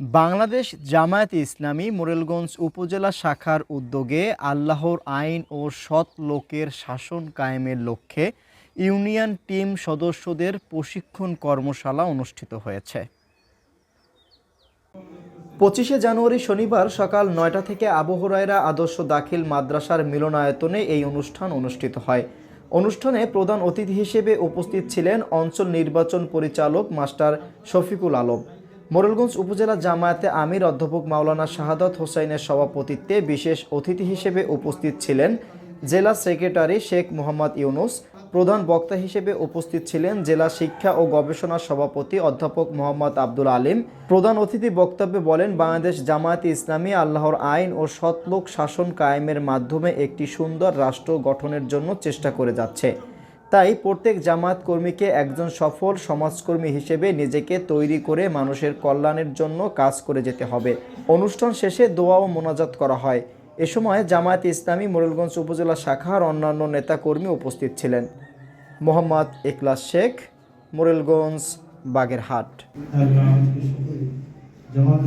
বাংলাদেশ জামায়াতে ইসলামী মোরেলগঞ্জ উপজেলা শাখার উদ্যোগে আল্লাহর আইন ও সৎ লোকের শাসন কায়েমের লক্ষ্যে ইউনিয়ন টিম সদস্যদের প্রশিক্ষণ কর্মশালা অনুষ্ঠিত হয়েছে। পঁচিশে জানুয়ারি শনিবার সকাল নয়টা থেকে আবু হুরায়রা আদর্শ দাখিল মাদ্রাসার মিলনায়তনে এই অনুষ্ঠান অনুষ্ঠিত হয়। অনুষ্ঠানে প্রধান অতিথি হিসেবে উপস্থিত ছিলেন অঞ্চল নির্বাচন পরিচালক মাস্টার শফিকুল আলম। মোরেলগঞ্জ উপজেলা জামায়াতে আমির অধ্যাপক মাওলানা শাহাদত হোসাইনের সভাপতিত্বে বিশেষ অতিথি হিসেবে উপস্থিত ছিলেন জেলা সেক্রেটারি শেখ মোহাম্মদ ইউনুস, প্রধান বক্তা হিসেবে উপস্থিত ছিলেন জেলা শিক্ষা ও গবেষণা সভাপতি অধ্যাপক মোহাম্মদ আব্দুল আলিম। প্রধান অতিথি বক্তব্যে বলেন, বাংলাদেশ জামায়াতে ইসলামী আল্লাহর আইন ও সৎলোক শাসন কায়েমের মাধ্যমে একটি সুন্দর রাষ্ট্র গঠনের জন্য চেষ্টা করে যাচ্ছে। তাই প্রত্যেক জামায়াত কর্মীকে একজন সফল সমাজকর্মী হিসেবে নিজেকে তৈরি করে মানুষের কল্যাণের জন্য কাজ করে যেতে হবে। অনুষ্ঠান শেষে দোয়া ও মোনাজাত করা হয়। এ সময় জামায়াত ইসলামী মোরেলগঞ্জ উপজেলা শাখার অন্যান্য নেতাকর্মী উপস্থিত ছিলেন। মোহাম্মদ ইকলাস শেখ, মোরেলগঞ্জ, বাগেরহাট। জামাত